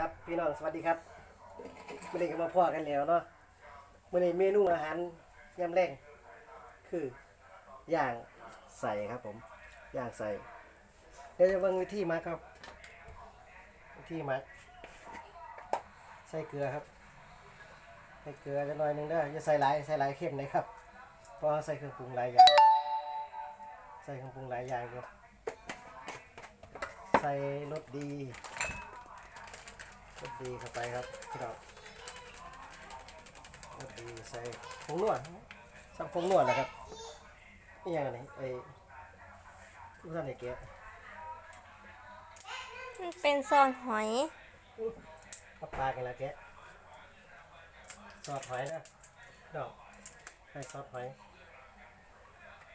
ครับพี่น้องสวัสดีครับมื่อนี้ก็มาพ่อกันแล้วเนาะมื่อนี้เมนูอาหารยำแรงคือย่างใส่ครับผมย่างใส่เดี๋ยวจะเบิ่งวิธีมาครับ วิธีมาใส่เกลือครับ ใส่เกลือจะหน่อยหนึงเด้ออย่าใส่หลายใส่หลายเข้มนะครับเพราะว่าใส่เครื่องปรุงหลายอย่าง ใส่เครื่องปรุงหลายอย่างอยู่ใส่รสดี รสดีเข้าไปครับพี่น้องรสดีใส่ผงนวดสักผงนวดนะครับนี่ยังไงไอ้ทุกท่านไอ้เก๊ะมันเป็นซอนหอยกับปลากันแล้วแกะซอสหอยนะดอกให้ซอสหอย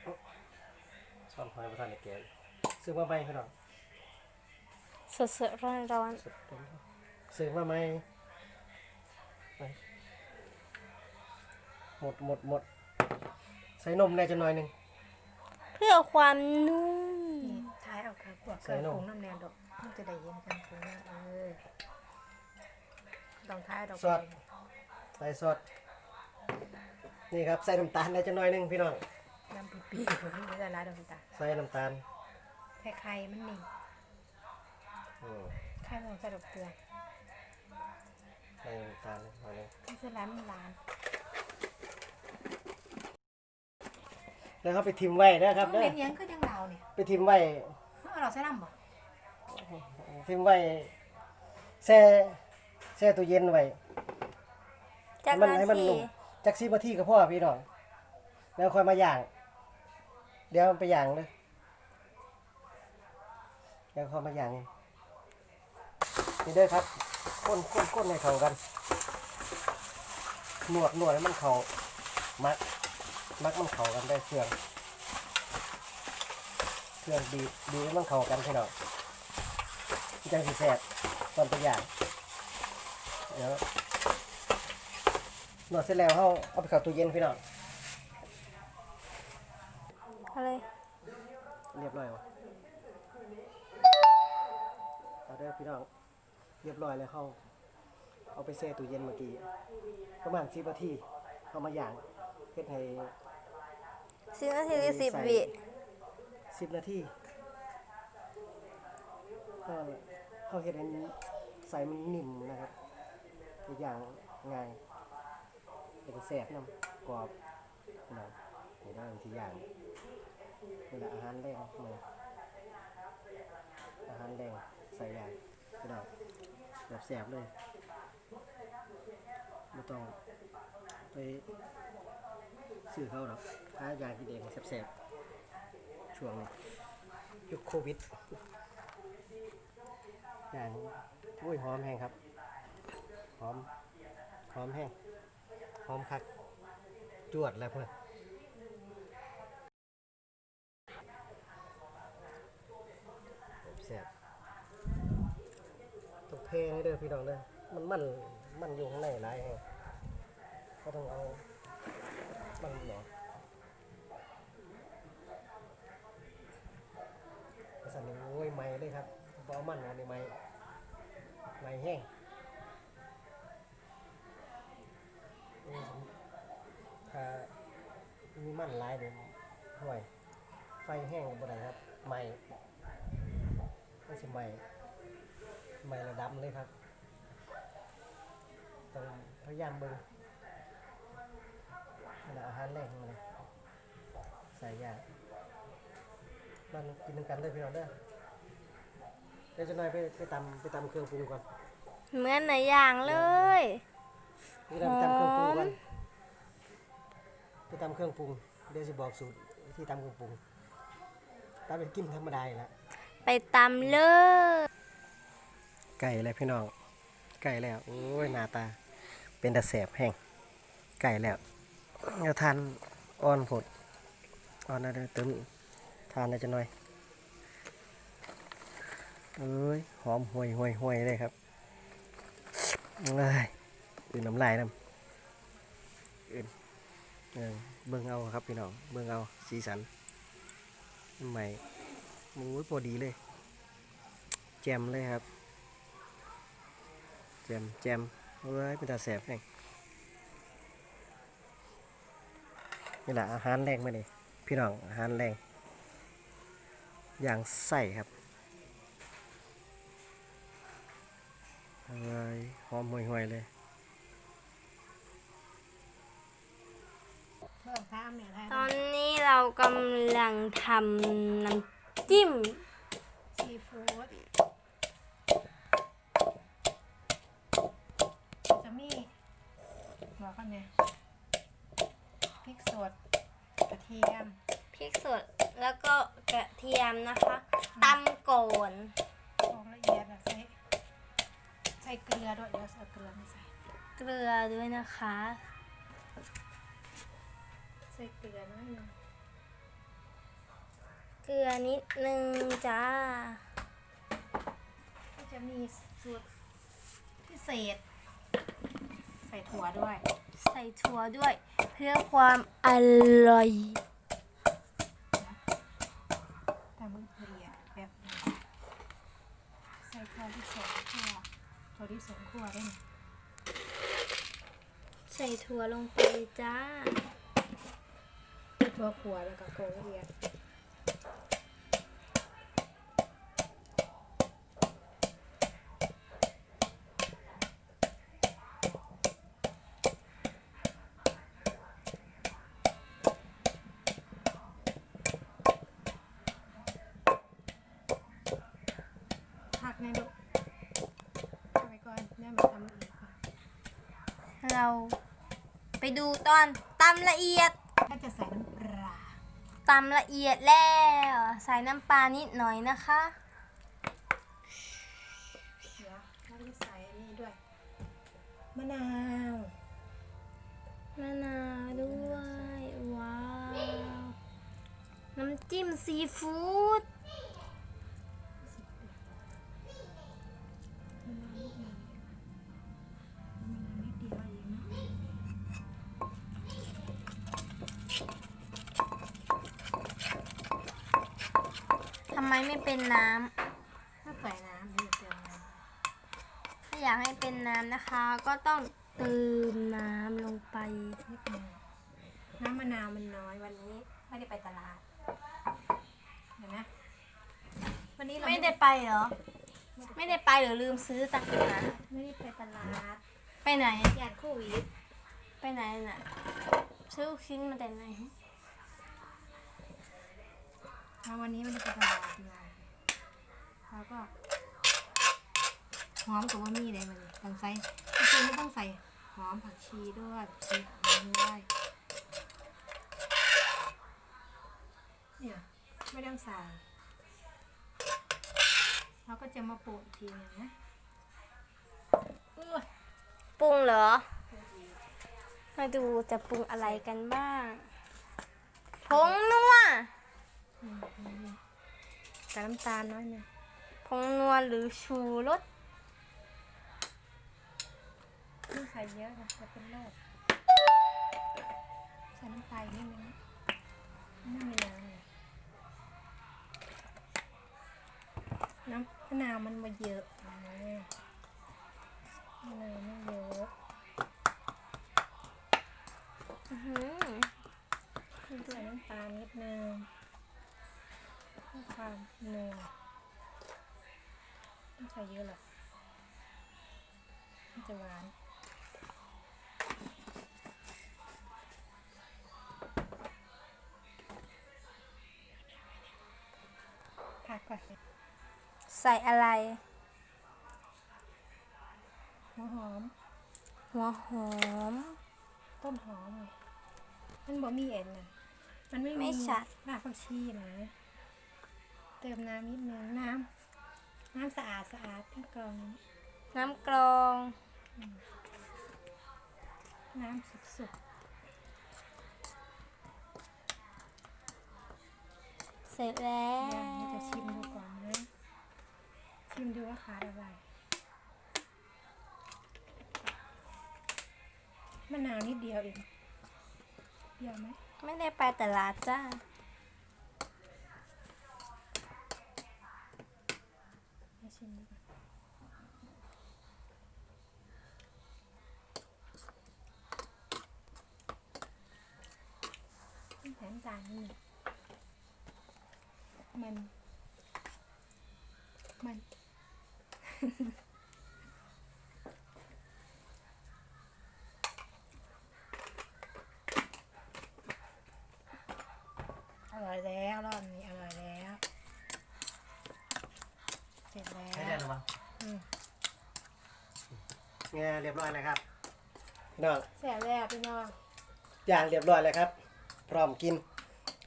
โอ๊ะซอสหอยประทานไอ้เก๊ะซื้อมาไหมพี่น้องสดสดร้อนร้อนสุดเต็มที่ ซื้อมาไหมไปหมดหมดหมด ใส่นมแน่จะหน่อยหนึ่งๆเพื่อความนุ่มนี่ท้ายเอาค่ะพวกเคใส่รื่องนมปรุงน้ำแนนดอกมันจะได้เย็นกันปรุงนะเออต้องท้ายดอกซอสใส่ซอสนี่ครับใส่น้ำตาลแน่จะหน่อยหนึ่งพี่น้อง น้ำปีปีผมนี่จะร้ายดอกตาใส่น้ำตาลแค่ไข่มันนี่อืมไข่มันใส่ดอกเกลือใส่น้ำตาลหน่อยหนึงไม่ใช่ร้านมันร้านแล้วเขาไปทิมไว้นะครับมันเด้อเป็นยังก็ยังเราเนี่ยไปทิมไว้เอาเราใส่ลำบ่ทิมไว้แช่แช่ตู้เย็นไว้จากให้มันนาให้มันทีนุ่มจักซีนาทีก็พอพี่น้องแล้วค่อยมาย่าง เดี๋ยวมันไปย่างเลยเดี๋ยวค่อยมาย่างนี่เด้อครับ ก้นก้นก้นให้เข้ากันหนวดหนวดให้มันเข้ามักมักมันเข้ากันได้เครื่องเครื่องดีดีให้มันเข้ากันพี่น้อจังสิแซ่บตอนไปย่างเดี๋ยวนวดเสร็จแล้วเขาเอาไปเข้าตู้เย็นพี่น้อง รียบร้อยแล้วเขาเอาไปแช่ตู้เย็นเมื่อกี้ประมาณสิบนาทีเขามาย่างเฮ็ดให้สิบนาทีหรือสิบวิสิบนาทีก็เขาเฮ็ดให้ใส่มันนิ่มนะครับอีกอย่างง่ายเป็นแสบน้ำกรอบพี่น้องนี่ได้วิธีย่างนี่แหละอาหารแรงมืออาหารแรงใส่ใหญ่พี่น้อง แบบแสบเลยไม่ต้องไปซื้อเขาหรอกหายากินเองแสบๆช่วงยุคโควิดอย่างอุ้ยหอมแห้งครับ หอม หอมแห้ง หอมคักจวดแล้วเพื่อนแซ่บ ต้องเทให้เด้อพี่น้องเด้อมันมันมันอยู่ข้างในหลายแห่งก็ต้องเอามันหนอภาษาหนึ่งโอ้ยไม่เลยครับบเอามันอันนี้ไม่ไม่แห้งถ้ามีมันหลายเดี๋ยวห่วยไฟแห้งบ่ได้ครับไม่ไม่ใช่ใหม่ ใหม่ระดับเลยครับต้องพยายามเบิ่งขณะอาหารแรงมันเลยใส่ยากมันกินนำกันเลยพี่น้องเด้อเดี๋ยวจะหน่อยไปไปตำไปตำเครื่องปรุงก่อนเหมือนในอย่างเลยนี่เราไปตำเครื่องปรุงก่อนไปตำเครื่องปรุงเดี๋ยวจะบอกสูตรวิธีตำเครื่องปรุงตำเป็นกินธรรมดาอยู่แล้วไปตำเลย ไก่แล้วพี่น้อง ไก่แล้วโอ้ยหน้าตา เป็นตะแสบแห้งไก่แล้วเราทานอ่อนผดอ่อนนะเด้อเติมทานได้จะหน่อยเอ้ยหอมห่วยห่วยห่วยเลยครับเอ้ยตื่นน้ำลายน้ำอื่นเออเบิ่งเอาครับพี่น้องเบิ่งเอาสีสันใหม่โอ้ยพอดีเลย แจ่มเลยครับ แจมแจมเอ้ยเป็นตาแสบแห้งนี่แหละอาหารแรงมาเลยพี่น้องอาหารแรงอย่างใส่ครับเอ้ยหอมห่วยๆเลยเพิ่มข้ามเนี่ยได้ตอนนี้เรากำลังทำน้ำจิ้มซีฟู้ดจะมี บอกกันเนี่ยพริกสดกระเทียมพริกสดแล้วก็กระเทียมนะคะตำก่อนลงละเอียดอะใส่ใส่เกลือด้วยเดี๋ยวเอาเกลือไม่ใส่เกลือด้วยนะคะ ใส่เกลือน้อยหนึงเกลือนิดนึงจ้าก็จะมีสูตรพิเศษใส่ถั่วด้วย ใส่ถั่วด้วย เพื่อความอร่อยตามละเอียดแบบนี้ใส่ถั่วที่สองคั่วถั่วที่สองคั่วได้วยนะใส่ถั่วลงไปจ้า ถั่วขัวแล้วก็โกละเอียด พักในลูกทำไปก่อนแม่มาทำละเอียดก่อน เรา ไปดูตอนตำละเอียดถ้าจะใส่น้ำปลาตำละเอียดแล้ว ใส่น้ำปลานิดหน่อยนะคะเดี๋ยวเราจะใส่อันนี้ด้วยมะนาวมะนาวด้วย ว้าว น้ำจิ้มซีฟู้ด ทำไมไม่เป็นน้ถ้าใส่น้ำเดี๋ยวเติมน้ำถ้าอยากให้เป็นน้ำนะคะ ก็ต้องเติมน้ำลงไปำนิดหนึงน้ำมะนาวมันน้อยวันนี้ไม่ได้ไปตลาดเห็นไหมวันนี้เราไม่ได้ไปเหรอ ไม่ได้ไปหรือลืมซื้อต่างหากไม่ได้ไปตลาด ไปไหนยานโควิดไปไหนน่ะซื้อลูกชิ้นมาแต่ไหน แล้ววันนี้ม่ได้ไปตลาดเลยแล้วก็หอมกับว่ามีเลยมันต้องใส่จริงไม่ต้องใส่หอมผักชีด้วยผักชีหอมด้วยเนี่ยไม่ต้องใส่เราก็จะมาโปะอีกทีนึงนะอุ้ยปรุงเหรอ มาดูจะปรุงอะไรกันบ้างผงนัว แต่น้ำตาลน้อยหนึงผงนัวหรือชูรสไม่ใส่เยอะนะจะเป็นโรคใส่น้ำตาลนิดนึงนะไม่มีน้ำเลยน้ำมะนาวมันมาเยอะนะมะนาวไม่เยอะอือหือใส่น้ำตาลนิดนึงเพื่อ ความนัวไม่ใส่เยอะหรอกมันจะหวานผักก่อนใส่อะไร หัวหอม หัวหอม ต้นหอมไงมันบ่มีเอ็นนะมันไม่ไม่มีชัด รากผักชีนะ เติมน้ำนิดนึงน้ำน้ำสะอาดสะอาดที่กรองนี้น้ำกรอง น้ำสุกเสร็จแล้ๆวอย่างนี้จะชิมดูก่อนนะชิมดูว่าขาดอะไรมะนาวนิดเดียวเองเดียวไหมไม่ได้ไปตลาดจ้า ชิมดูก่อแถมจานนี่มัน มัน เนี่ยเรียบร้อยแล้วครับพี่น้องเสร็จแล้วพี่น้องอย่างเรียบร้อยแล้วครับ พร้อมกิน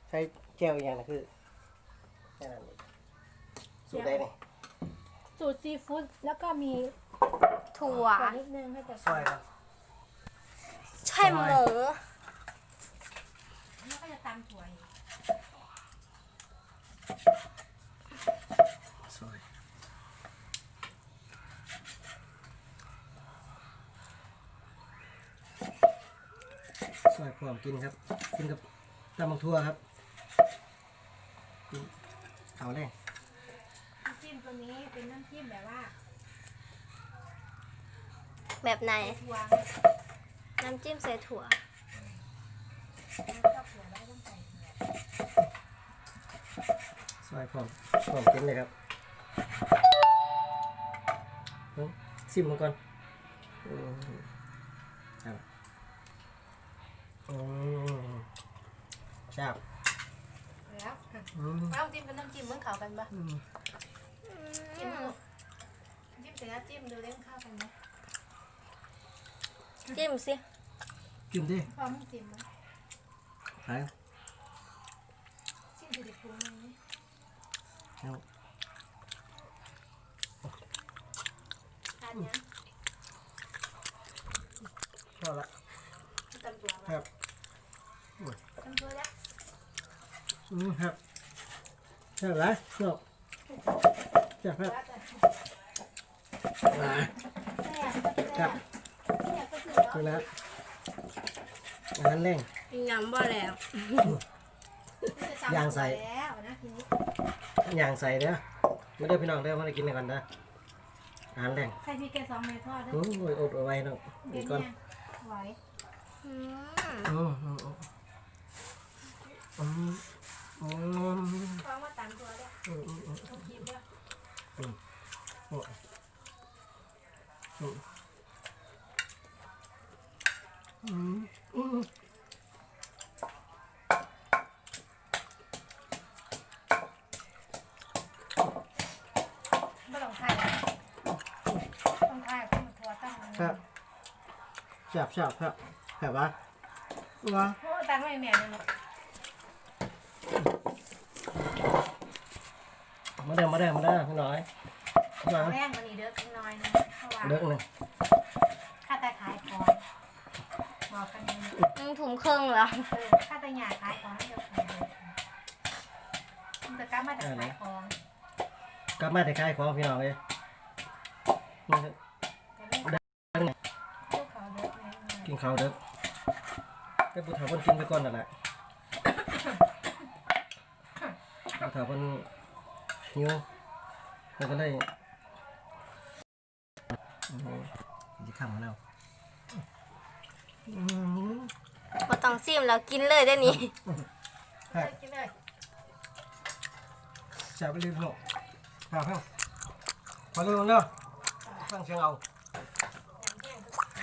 ใช้แก้วอีกอย่างนะคือแค่นั้นเองสูตรได้นี่สูตรซีฟู้ดแล้วก็มีถั่ว ถั่วนิดนึงให้แต่ซอยครับใช่หมูแล้วก็จะตำถั่วอีก ซอย ซอยพร้อมกินครับ กินกับตำบักทั่วครับกินเอาเลยน้ำจิ้มตัวนี้เป็นน้ำจิ้มแบบว่าแบบไหน ถั่วน้ำจิ้มใส่ถั่วไม่ชอบถั่วได้ต้องใส่ถั่วซอยพร้อมพร้อมกินเลยครับเอาซิมมันก่อนอืมครับ อืมชอบแล้วอืมเอาจิ้มเป็นน้ำจิ้มเหมือนเขากันปะอืมจิ้มดูจิ้มเสร็จแล้วจิ้มดูเล่นข้าวกันไหมจิ้มสิกินดิพร้อมจิ้มไหมไปจิ้มจะได้ปรุงไหมเอาทานยังพอละตำถั่วครับ ตำถั่วแล้ว อืมครับใช่ไหมชอบใช่ครับแล้วแต่อ่าแซ่บก็แซ่บแซ่บก็คือคือแล้วอาหารแรงยำบ่แล้วย่างใส่แล้วนะทีนี้อย่างใส่เด้อไม่ได้อพี่น้องเด้อมาได้กินกันนะอาหารแรงใส่พริกแกงสองเมตรทอดด้วยโอ้ยอดเอาไว้เนาะเดี๋เดี๋ยยววก่อนเนี่ยไหวอืมอืมอืม อืมมฟ้องว่าตำถั่วด้วยอืมอืมอืมคลิปด้วยอืมอืมอืมไม่ต้องไข่ต้องไข่ต้องถั่วต้งครับแซ่บแซ่บครับแซ่บปะวะโอ้ตำไม่แม่เลย มาเด้อมาเด้อมาเด้อพี่น้อยมาแรงกว่านี้เด้อกินน้อยนึงเพราะว่าเด้อหนึ่งค่าแต่ขายของบอกกันเองอืมถุงครึ่งแล้วเออค่าแต่หยาขายของให้เจ้าของเลยมันจะกลับมาจากขายของกลับมาแต่ใกล้ของพี่น้องเลยนี่แต่เรื่องลูกเขาเด้อแม่กินข้าวเด้อให้ผู้เฒ่าเพิ่นกินไปก่อนนั่นแหละผู้เฒ่าเพิ่น หิวเพิ่นก็เลยโอ้โหจะข้ามมาแล้วอืมบ่ต้องซิมแล้วกินเลยได้อนี่ครับกินเลยแซ่บไปเลยพี่น้องครับครับพอเร็วเนาะฟังเสียงเอา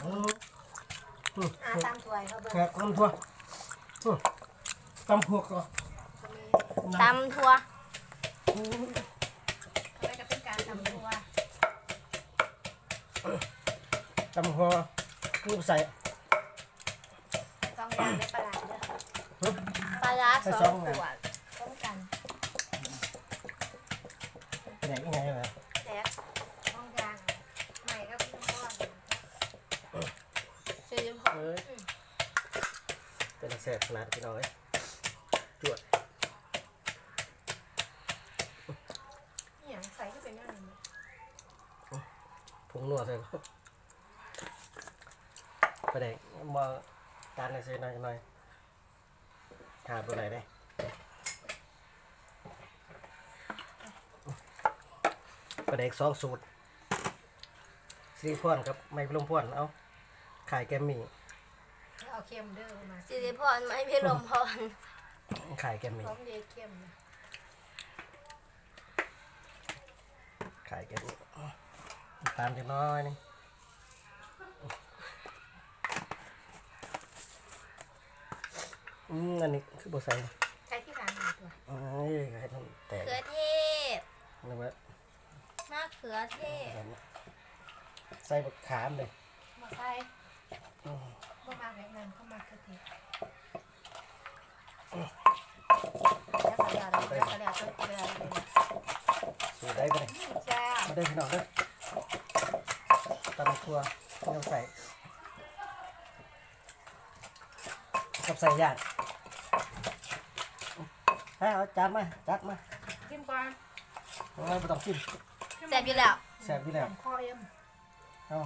อืมอืมอาตามถ้วยเขาเบิ่งครับน้ำทั่วอืมตำพวกก็ตำถั่วแล้วก็เป็นการทำตัว ตำหัวลูกใส่ต้องอย่างในปลาร้าเด้อปลาร้าใส่สซอองงไงขวดต้องกันไปไหนยังไงวะแซ่บต้องอย่างใหม่ก็พี่น้องซื้อพอเอ้ยเป็นแสบขนาดพี่น้อยจวดนี่อย่างใส่ก็เป็นอย่างนี้ผงนัวใส่ก็ ไปไหนมาจานไหนใส่หน่อยหน่อยขาดตัวไหนได้ประเด็กสองสูตรซีพอนครับไม่พลมพอนเอาขายแกมมี่เอาเค็มเด้อมาสิริพรไม่พี่ลมพรขายแกมมี่พร้อมเยเข้มนะขายแกมมี่ตามจะน้อยนึ อืมอันนี้คือบัใส่ใช้ที่ร้านหนึ่งตัวเอ้ยไข่ต้องแตกเขือเทศนะว่า มะเขือเทศใส่บักขามเลยมาใส่บ่มาแบบนั้นเข้ามาคือเทศแล้วก็เดี๋ยวเราเดี๋ยวก็เดี๋ยวก็เดี๋ยวเลยสูได้ไปเลยแซ่บมาได้พี่น้องเด้อตำครัวที่เราใส่กับใส่ย่าง ให้เอาจานมาจัดมากินก่อนเอาไว้ไม่ต้องกินแซ่บอยู่แล้วแซ่บอยู่แล้วคอเอ็มเอา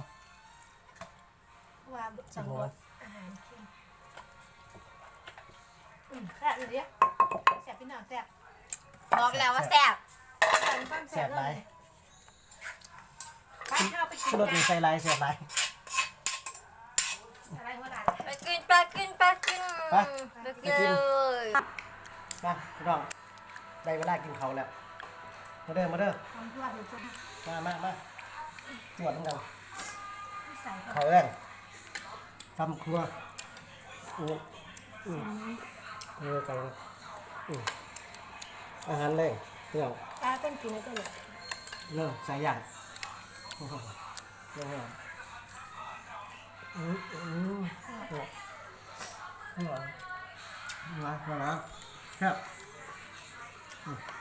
ว่าสังรสอาหารเข้มอืมแซ่บเลยเนี่ยแซ่บพี่น้องแซ่บบอกแล้วว่าแซ่บแซ่บหลายไปเข้าไปกินชุรสมีใส่หลายแซ่บหลายอะไรก็ได้ไปกินไปกินไปกินไปไปกิน เลย มาพี่น้องได้เวลากินเขาวแล้ว มาเด้อมาเด้อทำทั่วถึงคนมามามาตรวจน้ำกันที่ใส่ก็เขาแรงทำครัวอืมอืมเออกันอืมอาหารแรงพี่น้อง ตาต้องกินแล้วก็เลยเริ่มใส่ย่างโอ้โหเริ่มแล้วอืมอืมโอ้นี่หรอนี่หรอนี่ หรอครับอืม